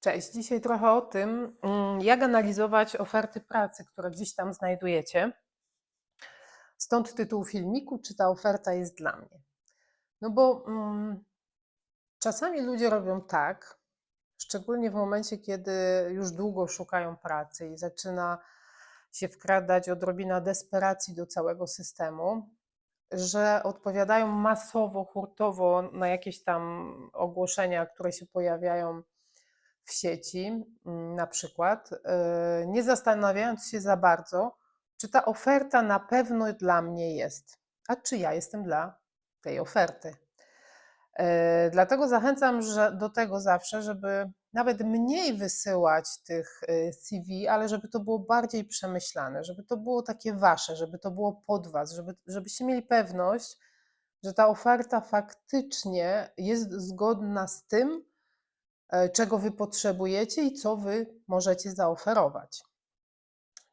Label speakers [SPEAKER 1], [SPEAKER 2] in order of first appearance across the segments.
[SPEAKER 1] Cześć, dzisiaj trochę o tym, mm, jak analizować oferty pracy, które gdzieś tam znajdujecie. Stąd tytuł filmiku, czy ta oferta jest dla mnie. No bo mm, czasami ludzie robią tak, szczególnie w momencie, kiedy już długo szukają pracy i zaczyna się wkradać odrobina desperacji do całego systemu, że odpowiadają masowo, hurtowo na jakieś tam ogłoszenia, które się pojawiają w sieci, mm, na przykład, y, nie zastanawiając się za bardzo, czy ta oferta na pewno dla mnie jest, a czy ja jestem dla tej oferty. Y, dlatego zachęcam do tego zawsze, żeby nawet mniej wysyłać tych y, CV, ale żeby to było bardziej przemyślane, żeby to było takie wasze, żeby to było pod was, żeby, żebyście mieli pewność, że ta oferta faktycznie jest zgodna z tym, czego wy potrzebujecie i co wy możecie zaoferować.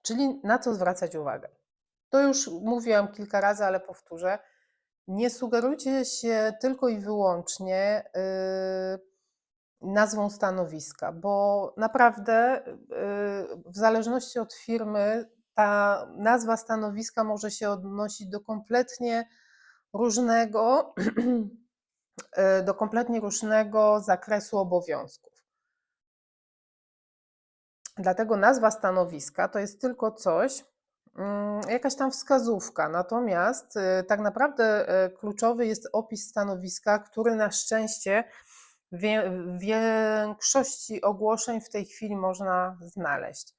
[SPEAKER 1] Czyli na co zwracać uwagę. To już mówiłam kilka razy, ale powtórzę. Nie sugerujcie się tylko i wyłącznie yy, nazwą stanowiska, bo naprawdę yy, w zależności od firmy ta nazwa stanowiska może się odnosić do kompletnie różnego, do kompletnie różnego zakresu obowiązków. Dlatego nazwa stanowiska to jest tylko coś, mm, jakaś tam wskazówka. Natomiast y, tak naprawdę y, kluczowy jest opis stanowiska, który na szczęście w większości ogłoszeń w tej chwili można znaleźć.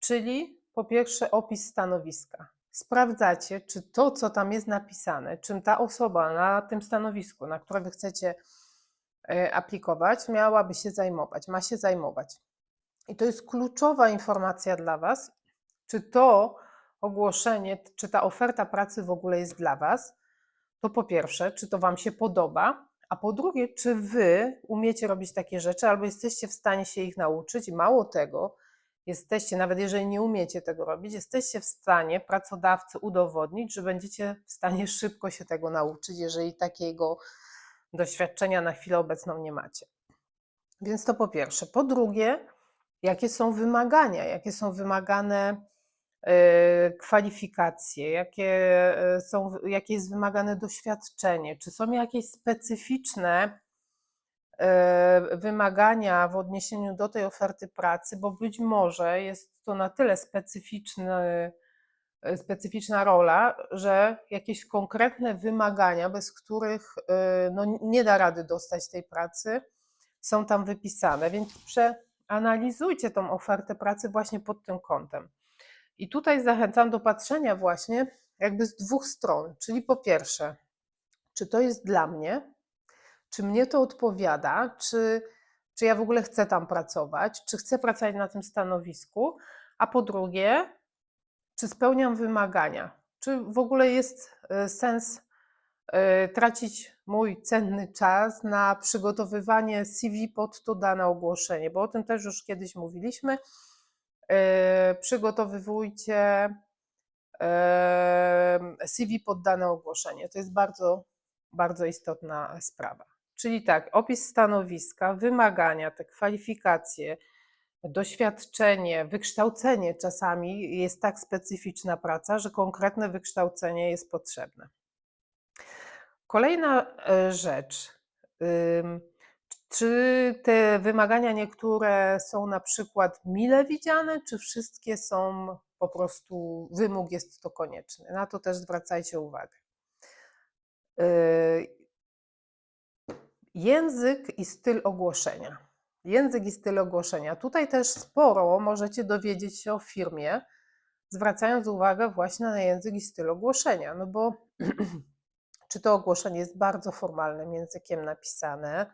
[SPEAKER 1] Czyli po pierwsze opis stanowiska. Sprawdzacie, czy to, co tam jest napisane, czym ta osoba na tym stanowisku, na które wy chcecie y, aplikować, miałaby się zajmować, ma się zajmować. I to jest kluczowa informacja dla Was, czy to ogłoszenie, czy ta oferta pracy w ogóle jest dla Was. To po pierwsze, czy to Wam się podoba, a po drugie, czy Wy umiecie robić takie rzeczy, albo jesteście w stanie się ich nauczyć. Mało tego, jesteście, nawet jeżeli nie umiecie tego robić, jesteście w stanie pracodawcy udowodnić, że będziecie w stanie szybko się tego nauczyć, jeżeli takiego doświadczenia na chwilę obecną nie macie. Więc to po pierwsze. Po drugie, jakie są wymagania, jakie są wymagane e, kwalifikacje, jakie, e, są, jakie jest wymagane doświadczenie, czy są jakieś specyficzne wymagania w odniesieniu do tej oferty pracy, bo być może jest to na tyle specyficzny, specyficzna rola, że jakieś konkretne wymagania, bez których no, nie da rady dostać tej pracy, są tam wypisane. Więc prze, analizujcie tą ofertę pracy właśnie pod tym kątem. I tutaj zachęcam do patrzenia właśnie jakby z dwóch stron, czyli po pierwsze, czy to jest dla mnie, czy mnie to odpowiada, czy, czy ja w ogóle chcę tam pracować, czy chcę pracować na tym stanowisku, a po drugie, czy spełniam wymagania, czy w ogóle jest e, sens e, tracić mój cenny czas na przygotowywanie CV pod to dane ogłoszenie, bo o tym też już kiedyś mówiliśmy. E, przygotowywujcie CV pod dane ogłoszenie. To jest bardzo, bardzo istotna sprawa. Czyli tak, opis stanowiska, wymagania, te kwalifikacje, doświadczenie, wykształcenie czasami jest tak specyficzna praca, że konkretne wykształcenie jest potrzebne. Kolejna e, rzecz. Czy te wymagania niektóre są na przykład mile widziane, czy wszystkie są po prostu wymóg jest to konieczny? Na to też zwracajcie uwagę. Język i styl ogłoszenia. Język i styl ogłoszenia. Tutaj też sporo możecie dowiedzieć się o firmie, zwracając uwagę właśnie na język i styl ogłoszenia, no bo czy to ogłoszenie jest bardzo formalnym językiem napisane,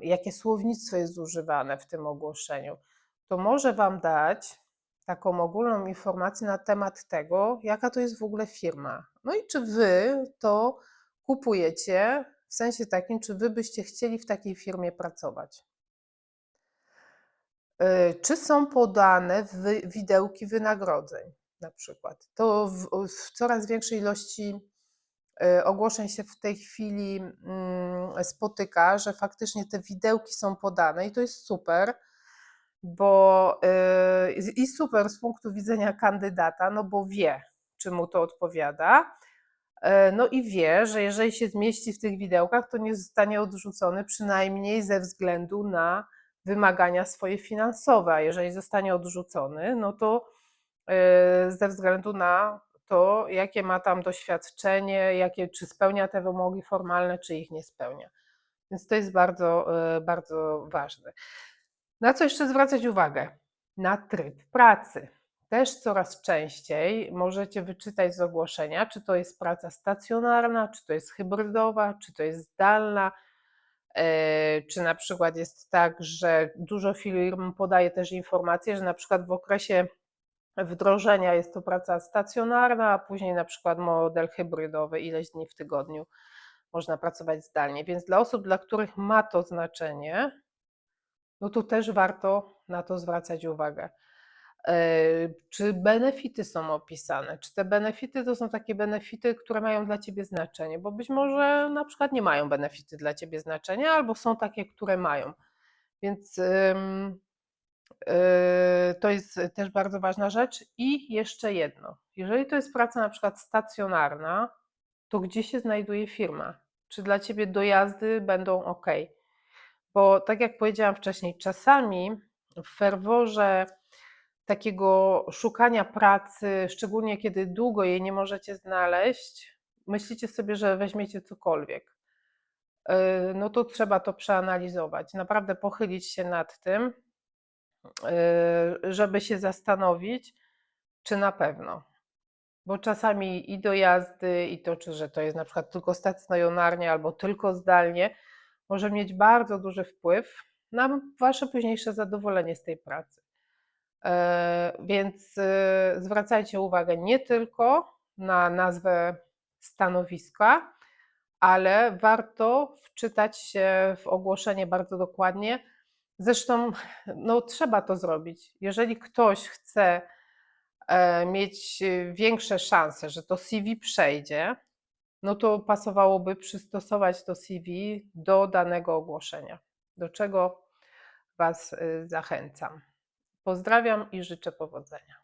[SPEAKER 1] jakie słownictwo jest używane w tym ogłoszeniu. To może Wam dać taką ogólną informację na temat tego, jaka to jest w ogóle firma. No i czy Wy to kupujecie, w sensie takim, czy Wy byście chcieli w takiej firmie pracować. Y, czy są podane widełki wynagrodzeń, na przykład? To w, w coraz większej ilości y, ogłoszeń się w tej chwili mm, spotyka, że faktycznie te widełki są podane i to jest super, bo y, i super z punktu widzenia kandydata, no bo wie, czy mu to odpowiada. E, No i wie, że jeżeli się zmieści w tych widełkach, to nie zostanie odrzucony przynajmniej ze względu na wymagania swoje finansowe, a jeżeli zostanie odrzucony, no to e, ze względu na to, jakie ma tam doświadczenie, jakie, czy spełnia te wymogi formalne, czy ich nie spełnia. Więc to jest bardzo, e, bardzo ważne. Na co jeszcze zwracać uwagę? Na tryb pracy. Też coraz częściej możecie wyczytać z ogłoszenia, czy to jest praca stacjonarna, czy to jest hybrydowa, czy to jest zdalna, e, czy na przykład jest tak, że dużo firm podaje też informację, że na przykład w okresie wdrożenia jest to praca stacjonarna, a później na przykład model hybrydowy, ileś dni w tygodniu można pracować zdalnie. Więc dla osób, dla których ma to znaczenie, no to też warto na to zwracać uwagę. E, Czy benefity są opisane? Czy te benefity to są takie benefity, które mają dla ciebie znaczenie? Bo być może na przykład nie mają benefity dla ciebie znaczenia, albo są takie, które mają. Więc yy, to jest też bardzo ważna rzecz. I jeszcze jedno. Jeżeli to jest praca na przykład stacjonarna, to gdzie się znajduje firma? Czy dla ciebie dojazdy będą ok? Bo tak jak powiedziałam wcześniej, czasami w ferworze takiego szukania pracy, szczególnie kiedy długo jej nie możecie znaleźć, myślicie sobie, że weźmiecie cokolwiek. Yy, No to trzeba to przeanalizować, naprawdę pochylić się nad tym, yy, żeby się zastanowić, czy na pewno. Bo czasami i dojazdy, i to, czy że to jest na przykład tylko stacjonarnie albo tylko zdalnie, może mieć bardzo duży wpływ na Wasze późniejsze zadowolenie z tej pracy. E, Więc e, zwracajcie uwagę nie tylko na nazwę stanowiska, ale warto wczytać się w ogłoszenie bardzo dokładnie. Zresztą no, trzeba to zrobić. Jeżeli ktoś chce e, mieć większe szanse, że to CV przejdzie, no to pasowałoby przystosować to CV do danego ogłoszenia, do czego Was zachęcam. Pozdrawiam i życzę powodzenia.